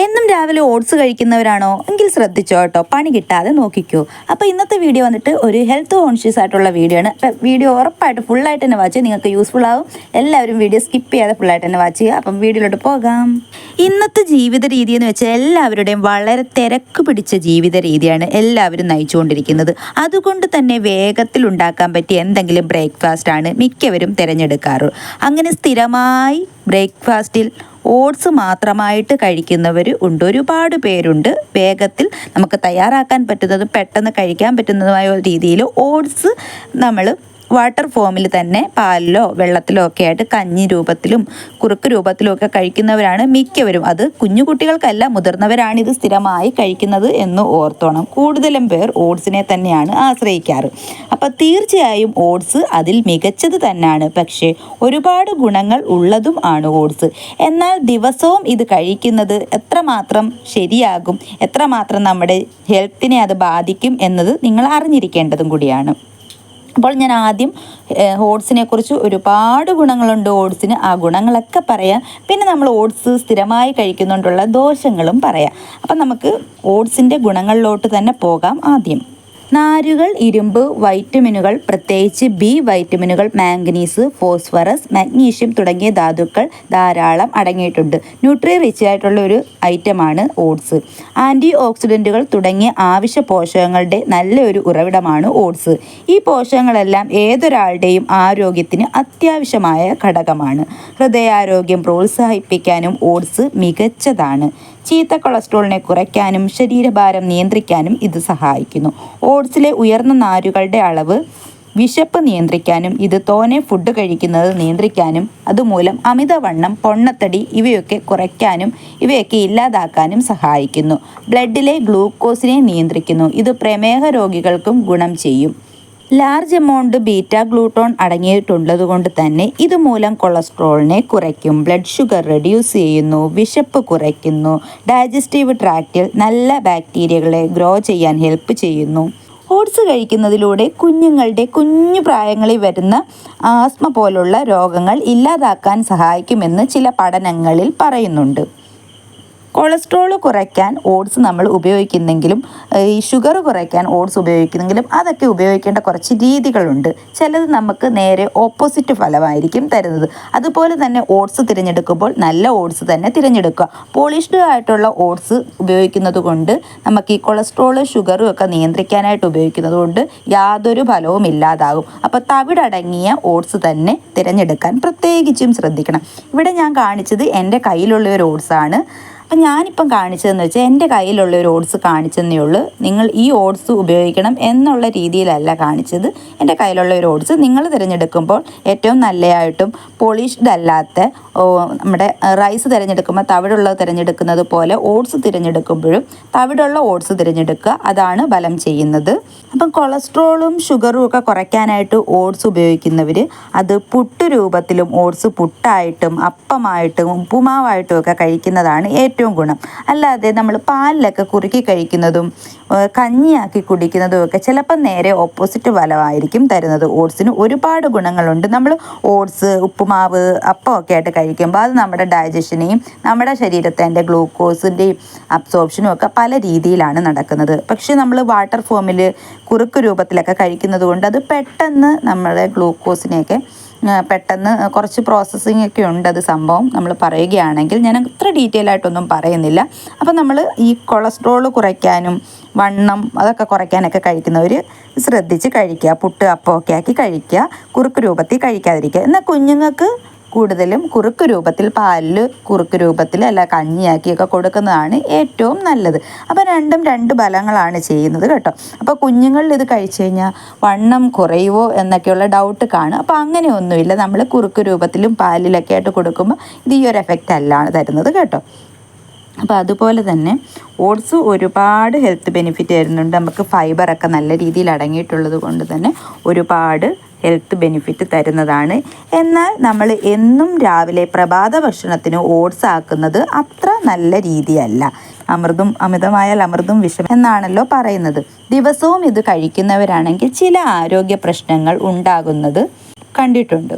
എന്നും രാവിലെ ഓട്സ് കഴിക്കുന്നവരാണോ? എങ്കിൽ ശ്രദ്ധിച്ചോ കേട്ടോ. പണി കിട്ടാതെ നോക്കിക്കോ. അപ്പോൾ ഇന്നത്തെ വീഡിയോ വന്നിട്ട് ഒരു ഹെൽത്ത് കോൺഷ്യസ് ആയിട്ടുള്ള വീഡിയോ ആണ്. വീഡിയോ ഉറപ്പായിട്ട് ഫുള്ളായിട്ട് തന്നെ വാച്ച് നിങ്ങൾക്ക് യൂസ്ഫുൾ ആവും. എല്ലാവരും വീഡിയോ സ്കിപ്പ് ചെയ്യാതെ ഫുള്ളായിട്ട് തന്നെ വാച്ച് ചെയ്യുക. അപ്പം വീഡിയോയിലോട്ട് പോകാം. ഇന്നത്തെ ജീവിത രീതി എന്ന് വെച്ചാൽ എല്ലാവരുടെയും വളരെ തിരക്ക് പിടിച്ച ജീവിത രീതിയാണ് എല്ലാവരും നയിച്ചുകൊണ്ടിരിക്കുന്നത്. അതുകൊണ്ട് തന്നെ വേഗത്തിൽ ഉണ്ടാക്കാൻ പറ്റിയ എന്തെങ്കിലും ബ്രേക്ക്ഫാസ്റ്റ് ആണ് മിക്കവരും തിരഞ്ഞെടുക്കാറ്. അങ്ങനെ സ്ഥിരമായി ബ്രേക്ക്ഫാസ്റ്റിൽ ഓട്സ് മാത്രമായിട്ട് കഴിക്കുന്നവർ ഉണ്ട്. ഒരുപാട് പേരുണ്ട്. വേഗത്തിൽ നമുക്ക് തയ്യാറാക്കാൻ പറ്റുന്നതും പെട്ടെന്ന് കഴിക്കാൻ പറ്റുന്നതുമായ രീതിയിൽ ഓട്സ് നമ്മൾ വാട്ടർ ഫോമിൽ തന്നെ പാലിലോ വെള്ളത്തിലോ ഒക്കെ ആയിട്ട് കഞ്ഞി രൂപത്തിലും കുറുക്ക് രൂപത്തിലും ഒക്കെ കഴിക്കുന്നവരാണ് മിക്കവരും. അത് കുഞ്ഞു കുട്ടികൾക്കല്ല മുതിർന്നവരാണ് ഇത് സ്ഥിരമായി കഴിക്കുന്നത് എന്ന് ഓർത്തോണം. കൂടുതലും പേർ ഓട്സിനെ തന്നെയാണ് ആശ്രയിക്കാറ്. അപ്പോൾ തീർച്ചയായും ഓട്സ് അതിൽ മികച്ചത് തന്നെയാണ്. പക്ഷേ ഒരുപാട് ഗുണങ്ങൾ ഉള്ളതും ആണ് ഓട്സ്. എന്നാൽ ദിവസവും ഇത് കഴിക്കുന്നത് എത്രമാത്രം ശരിയാകും എത്രമാത്രം നമ്മുടെ ഹെൽത്തിനെ അത് ബാധിക്കും എന്നത് നിങ്ങൾ അറിഞ്ഞിരിക്കേണ്ടതും കൂടിയാണ്. അപ്പോൾ ഞാൻ ആദ്യം ഓട്സിനെ കുറിച്ച് ഒരുപാട് ഗുണങ്ങളുണ്ട് ഓട്സിന്. ആ ഗുണങ്ങളൊക്കെ പറയാം. പിന്നെ നമ്മൾ ഓട്സ് സ്ഥിരമായി കഴിക്കുന്നുണ്ടുള്ള ദോഷങ്ങളും പറയാം. അപ്പം നമുക്ക് ഓട്സിന്റെ ഗുണങ്ങളിലോട്ട് തന്നെ പോകാം ആദ്യം. നാരുകൾ ഇരുമ്പ് വൈറ്റമിനുകൾ പ്രത്യേകിച്ച് ബി വൈറ്റമിനുകൾ മാംഗനീസ് ഫോസ്ഫറസ് മഗ്നീഷ്യം തുടങ്ങിയ ധാതുക്കൾ ധാരാളം അടങ്ങിയിട്ടുണ്ട്. ന്യൂട്രി റിച്ച് ആയിട്ടുള്ള ഒരു ഐറ്റമാണ് ഓട്സ്. ആന്റി ഓക്സിഡന്റുകൾ തുടങ്ങിയ ആവശ്യ പോഷകങ്ങളുടെ നല്ലൊരു ഉറവിടമാണ് ഓട്സ്. ഈ പോഷകങ്ങളെല്ലാം ഏതൊരാളുടെയും ആരോഗ്യത്തിന് അത്യാവശ്യമായ ഘടകമാണ്. ഹൃദയാരോഗ്യം പ്രോത്സാഹിപ്പിക്കാനും ഓട്സ് മികച്ചതാണ്. ചീത്ത കൊളസ്ട്രോളിനെ കുറയ്ക്കാനും ശരീരഭാരം നിയന്ത്രിക്കാനും ഇത് സഹായിക്കുന്നു. ഓട്സിലെ ഉയർന്ന നാരുകളുടെ അളവ് വിശപ്പ് നിയന്ത്രിക്കാനും ഇത് തോനെ ഫുഡ് കഴിക്കുന്നത് നിയന്ത്രിക്കാനും അതുമൂലം അമിതവണ്ണം പൊണ്ണത്തടി ഇവയൊക്കെ കുറയ്ക്കാനും ഇവയൊക്കെ ഇല്ലാതാക്കാനും സഹായിക്കുന്നു. ബ്ലഡിലെ ഗ്ലൂക്കോസിനെ നിയന്ത്രിക്കുന്നു. ഇത് പ്രമേഹ രോഗികൾക്കും ഗുണം ചെയ്യും. ലാർജ് എമൗണ്ട് ബീറ്റ ഗ്ലൂട്ടോൺ അടങ്ങിയിട്ടുള്ളത് കൊണ്ട് തന്നെ ഇതുമൂലം കൊളസ്ട്രോളിനെ കുറയ്ക്കും. ബ്ലഡ് ഷുഗർ റെഡ്യൂസ് ചെയ്യുന്നു വിശപ്പ് കുറയ്ക്കുന്നു ഡൈജസ്റ്റീവ് ട്രാക്റ്റിൽ നല്ല ബാക്ടീരിയകളെ ഗ്രോ ചെയ്യാൻ ഹെൽപ്പ് ചെയ്യുന്നു. ഓട്സ് കഴിക്കുന്നതിലൂടെ കുഞ്ഞുങ്ങളുടെ കുഞ്ഞു പ്രായങ്ങളിൽ വരുന്ന ആസ്മ പോലുള്ള രോഗങ്ങൾ ഇല്ലാതാക്കാൻ സഹായിക്കുമെന്ന് ചില പഠനങ്ങളിൽ പറയുന്നുണ്ട്. കൊളസ്ട്രോൾ കുറയ്ക്കാൻ ഓട്സ് നമ്മൾ ഉപയോഗിക്കുന്നെങ്കിലും ഈ ഷുഗർ കുറയ്ക്കാൻ ഓട്സ് ഉപയോഗിക്കുന്നെങ്കിലും അതൊക്കെ ഉപയോഗിക്കേണ്ട കുറച്ച് രീതികളുണ്ട്. ചിലത് നമുക്ക് നേരെ ഓപ്പോസിറ്റ് ഫലമായിരിക്കും തരുന്നത്. അതുപോലെ തന്നെ ഓട്സ് തിരഞ്ഞെടുക്കുമ്പോൾ നല്ല ഓട്സ് തന്നെ തിരഞ്ഞെടുക്കുക. പോളിഷ്ഡ് ആയിട്ടുള്ള ഓട്സ് ഉപയോഗിക്കുന്നത് കൊണ്ട് നമുക്ക് ഈ കൊളസ്ട്രോൾ ഷുഗറും ഒക്കെ നിയന്ത്രിക്കാനായിട്ട് ഉപയോഗിക്കുന്നത് കൊണ്ട് യാതൊരു ഫലവും ഇല്ലാതാകും. അപ്പോൾ തവിടടങ്ങിയ ഓട്സ് തന്നെ തിരഞ്ഞെടുക്കാൻ പ്രത്യേകിച്ചും ശ്രദ്ധിക്കണം. ഇവിടെ ഞാൻ കാണിച്ചത് എന്റെ കയ്യിലുള്ള ഒരു ഓട്സാണ്. അപ്പം ഞാനിപ്പം കാണിച്ചതെന്ന് വെച്ചാൽ എന്റെ കയ്യിലുള്ള ഒരു ഓട്സ് കാണിച്ചെന്നേ ഉള്ളൂ. നിങ്ങൾ ഈ ഓട്സ് ഉപയോഗിക്കണം എന്നുള്ള രീതിയിലല്ല കാണിച്ചത്. എന്റെ കയ്യിലുള്ള ഒരു ഓട്സ് നിങ്ങൾ തിരഞ്ഞെടുക്കുമ്പോൾ ഏറ്റവും നല്ലതായിട്ടും പോളിഷ്ഡ് അല്ലാത്ത നമ്മുടെ റൈസ് തിരഞ്ഞെടുക്കുമ്പോൾ തവിടുള്ളത് തിരഞ്ഞെടുക്കുന്നത് പോലെ ഓട്സ് തിരഞ്ഞെടുക്കുമ്പോഴും തവിടുള്ള ഓട്സ് തിരഞ്ഞെടുക്കുക. അതാണ് ബലം ചെയ്യുന്നത്. അപ്പം കൊളസ്ട്രോളും ഷുഗറും ഒക്കെ കുറയ്ക്കാനായിട്ട് ഓട്സ് ഉപയോഗിക്കുന്നവർ അത് പുട്ട് രൂപത്തിലും ഓട്സ് പുട്ടായിട്ടും അപ്പമായിട്ടും ഉപ്പുമാവായിട്ടും ഒക്കെ കഴിക്കുന്നതാണ് ഏറ്റവും ഏറ്റവും ഗുണം. അല്ലാതെ നമ്മൾ പാലിലൊക്കെ കുറുക്കി കഴിക്കുന്നതും കഞ്ഞിയാക്കി കുടിക്കുന്നതും ഒക്കെ ചിലപ്പോൾ നേരെ ഓപ്പോസിറ്റ് ഫലമായിരിക്കും തരുന്നത്. ഓട്സിന് ഒരുപാട് ഗുണങ്ങളുണ്ട്. നമ്മൾ ഓട്സ് ഉപ്പുമാവ് ഒക്കെ ആയിട്ട് കഴിക്കുമ്പോൾ അത് നമ്മുടെ ഡൈജഷനെയും നമ്മുടെ ശരീരത്തിന്റെ ഗ്ലൂക്കോസിന്റെയും അബ്സോർപ്ഷനും ഒക്കെ പല രീതിയിലാണ് നടക്കുന്നത്. പക്ഷേ നമ്മൾ വാട്ടർ ഫോമിൽ കുറുക്ക് രൂപത്തിലൊക്കെ കഴിക്കുന്നത് കൊണ്ട് അത് പെട്ടെന്ന് നമ്മുടെ ഗ്ലൂക്കോസിനെയൊക്കെ പെട്ടെന്ന് കുറച്ച് പ്രോസസ്സിങ് ഒക്കെ ഉണ്ട് അത് സംഭവം നമ്മൾ പറയുകയാണെങ്കിൽ. ഞാൻ അത്ര ഡീറ്റെയിൽ ആയിട്ടൊന്നും പറയുന്നില്ല. അപ്പം നമ്മൾ ഈ കൊളസ്ട്രോൾ കുറയ്ക്കാനും വണ്ണം അതൊക്കെ കുറയ്ക്കാനൊക്കെ കഴിക്കുന്നവർ ശ്രദ്ധിച്ച് കഴിക്കുക. പുട്ട് അപ്പമൊക്കെ ആക്കി കഴിക്കുക. കുറുക്ക് രൂപത്തിൽ കഴിക്കാതിരിക്കുക. എന്നാൽ കുഞ്ഞുങ്ങൾക്ക് കൂടുതലും കുറുക്ക് രൂപത്തിൽ പാലിൽ കുറുക്ക് രൂപത്തിൽ അല്ല കഞ്ഞിയാക്കിയൊക്കെ കൊടുക്കുന്നതാണ് ഏറ്റവും നല്ലത്. അപ്പോൾ രണ്ടും രണ്ട് ഫലങ്ങളാണ് ചെയ്യുന്നത് കേട്ടോ. അപ്പോൾ കുഞ്ഞുങ്ങളിൽ ഇത് കഴിച്ചു കഴിഞ്ഞാൽ വണ്ണം കുറയുമോ എന്നൊക്കെയുള്ള ഡൗട്ട് കാണും. അപ്പോൾ അങ്ങനെയൊന്നുമില്ല. നമ്മൾ കുറുക്ക് രൂപത്തിലും പാലിലൊക്കെ ആയിട്ട് കൊടുക്കുമ്പോൾ ഇത് ഈ ഒരു എഫക്റ്റ് അല്ലാണ് തരുന്നത് കേട്ടോ. അപ്പോൾ അതുപോലെ തന്നെ ഓട്സ് ഒരുപാട് ഹെൽത്ത് ബെനിഫിറ്റ് തരുന്നുണ്ട്. നമുക്ക് ഫൈബറൊക്കെ നല്ല രീതിയിൽ അടങ്ങിയിട്ടുള്ളത് കൊണ്ട് തന്നെ ഒരുപാട് ഹെൽത്ത് ബെനിഫിറ്റ് തരുന്നതാണ്. എന്നാൽ നമ്മൾ എന്നും രാവിലെ പ്രഭാത ഭക്ഷണത്തിന് ഓട്സ് ആക്കുന്നത് അത്ര നല്ല രീതിയല്ല. അമൃതും അമിതമായാൽ അമൃതും വിഷം എന്നാണല്ലോ പറയുന്നത്. ദിവസവും ഇത് കഴിക്കുന്നവരാണെങ്കിൽ ചില ആരോഗ്യ പ്രശ്നങ്ങൾ ഉണ്ടാകുന്നത് കണ്ടിട്ടുണ്ട്.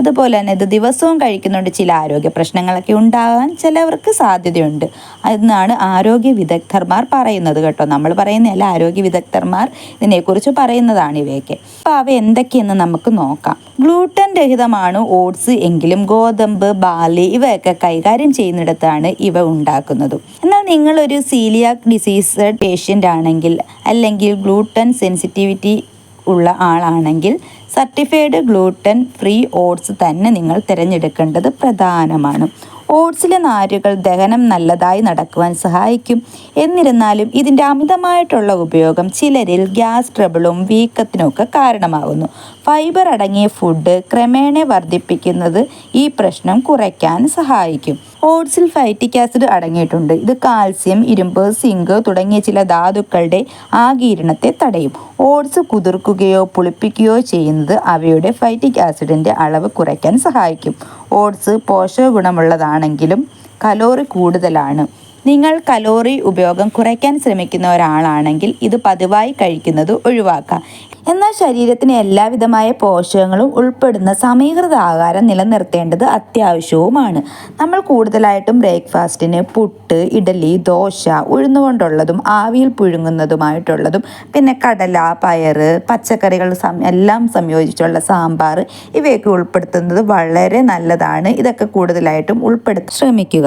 അതുപോലെ തന്നെ ഇത് ദിവസവും കഴിക്കുന്നുണ്ട് ചില ആരോഗ്യ പ്രശ്നങ്ങളൊക്കെ ഉണ്ടാകാൻ ചിലവർക്ക് സാധ്യതയുണ്ട്. എന്നാണ് ആരോഗ്യ വിദഗ്ധർമാർ പറയുന്നത് കേട്ടോ. നമ്മൾ പറയുന്നതല്ല ആരോഗ്യ വിദഗ്ധർമാർ ഇതിനെക്കുറിച്ച് പറയുന്നതാണ് ഇവയൊക്കെ. അപ്പോൾ അവ എന്തൊക്കെയെന്ന് നമുക്ക് നോക്കാം. ഗ്ലൂട്ടൻ രഹിതമാണ് ഓട്സ് എങ്കിലും ഗോതമ്പ് ബാലി ഇവയൊക്കെ കൈകാര്യം ചെയ്യുന്നിടത്താണ് ഇവ ഉണ്ടാക്കുന്നത്. എന്നാൽ നിങ്ങളൊരു സീലിയാക് ഡിസീസ് പേഷ്യന്റ് ആണെങ്കിൽ അല്ലെങ്കിൽ ഗ്ലൂട്ടൻ സെൻസിറ്റിവിറ്റി ഉള്ള ആളാണെങ്കിൽ സർട്ടിഫൈഡ് ഗ്ലൂട്ടൻ ഫ്രീ ഓട്സ് തന്നെ നിങ്ങൾ തിരഞ്ഞെടുക്കേണ്ടത് പ്രധാനമാണ്. ഓട്സിലെ നാരുകൾ ദഹനം നല്ലതായി നടക്കുവാൻ സഹായിക്കും. എന്നിരുന്നാലും ഇതിന്റെ അമിതമായിട്ടുള്ള ഉപയോഗം ചിലരിൽ ഗ്യാസ് ട്രബിളും വീക്കത്തിനുമൊക്കെ കാരണമാകുന്നു. ഫൈബർ അടങ്ങിയ ഫുഡ് ക്രമേണ വർദ്ധിപ്പിക്കുന്നത് ഈ പ്രശ്നം കുറയ്ക്കാൻ സഹായിക്കും. ഓട്സിൽ ഫൈറ്റിക് ആസിഡ് അടങ്ങിയിട്ടുണ്ട്. ഇത് കാൽസ്യം ഇരുമ്പ് സിങ്ക് തുടങ്ങിയ ചില ധാതുക്കളുടെ ആകീരണത്തെ തടയും. ഓട്സ് കുതിർക്കുകയോ പുളിപ്പിക്കുകയോ ചെയ്യുന്നത് അവയുടെ ഫൈറ്റിക് ആസിഡിന്റെ അളവ് കുറയ്ക്കാൻ സഹായിക്കും. ഓട്സ് പോഷക ഗുണമുള്ളതാണെങ്കിലും കലോറി കൂടുതലാണ്. നിങ്ങൾ കലോറി ഉപയോഗം കുറയ്ക്കാൻ ശ്രമിക്കുന്ന ഒരാളാണെങ്കിൽ ഇത് പതിവായി കഴിക്കുന്നത് ഒഴിവാക്കാം. എന്നാൽ ശരീരത്തിന് എല്ലാവിധമായ പോഷകങ്ങളും ഉൾപ്പെടുന്ന സമീകൃത ആഹാരം നിലനിർത്തേണ്ടത് അത്യാവശ്യവുമാണ്. നമ്മൾ കൂടുതലായിട്ടും ബ്രേക്ക്ഫാസ്റ്റിന് പുട്ട് ഇഡലി ദോശ ഉഴുന്നുകൊണ്ടുള്ളതും ആവിയിൽ പുഴുങ്ങുന്നതുമായിട്ടുള്ളതും പിന്നെ കടല പയർ പച്ചക്കറികൾ എല്ലാം സംയോജിച്ചുള്ള സാമ്പാർ ഇവയൊക്കെ ഉൾപ്പെടുത്തുന്നത് വളരെ നല്ലതാണ്. ഇതൊക്കെ കൂടുതലായിട്ടും ഉൾപ്പെടുത്താൻ ശ്രമിക്കുക.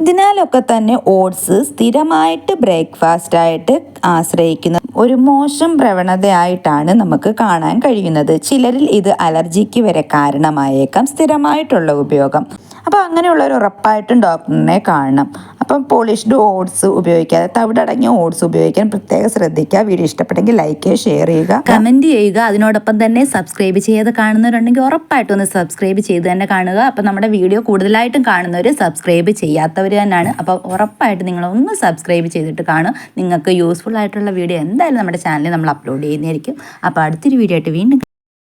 ഇതിനാലൊക്കെ തന്നെ ഓട്സ് സ്ഥിരമായിട്ട് ബ്രേക്ക്ഫാസ്റ്റായിട്ട് ആശ്രയിക്കുന്ന ഒരു മോശം പ്രവണതയായിട്ടാണ് നമുക്ക് കാണാൻ കഴിയുന്നത്. ചിലരിൽ ഇത് അലർജിക്ക് വരെ കാരണമായേക്കാം. സ്ഥിരമായിട്ടുള്ള ഉപയോഗം. അപ്പോൾ അങ്ങനെയുള്ള ഒരു ഉറപ്പായിട്ടും ഡോക്ടറിനെ കാണണം. അപ്പം പോളിഷ്ഡ് ഓട്സ് ഉപയോഗിക്കാതെ തവിടടങ്ങിയ ഓട്സ് ഉപയോഗിക്കാൻ പ്രത്യേകം ശ്രദ്ധിക്കുക. വീഡിയോ ഇഷ്ടപ്പെട്ടെങ്കിൽ ലൈക്ക് ചെയ്യുക ഷെയർ ചെയ്യുക. കമന്റ് ചെയ്യുക. അതിനോടൊപ്പം തന്നെ സബ്സ്ക്രൈബ് ചെയ്ത് കാണുന്നവരുണ്ടെങ്കിൽ ഉറപ്പായിട്ടും ഒന്ന് സബ്സ്ക്രൈബ് ചെയ്ത് തന്നെ കാണുക. അപ്പം നമ്മുടെ വീഡിയോ കൂടുതലായിട്ടും കാണുന്നവർ സബ്സ്ക്രൈബ് ചെയ്യാത്തവർ തന്നെയാണ്. അപ്പോൾ ഉറപ്പായിട്ട് നിങ്ങളൊന്ന് സബ്സ്ക്രൈബ് ചെയ്തിട്ട് കാണും. നിങ്ങൾക്ക് യൂസ്ഫുൾ ആയിട്ടുള്ള വീഡിയോ എന്തായാലും നമ്മുടെ ചാനലിൽ നമ്മൾ അപ്ലോഡ് ചെയ്യുന്നതായിരിക്കും. അപ്പോൾ അടുത്തൊരു വീഡിയോ ആയിട്ട് വീണ്ടും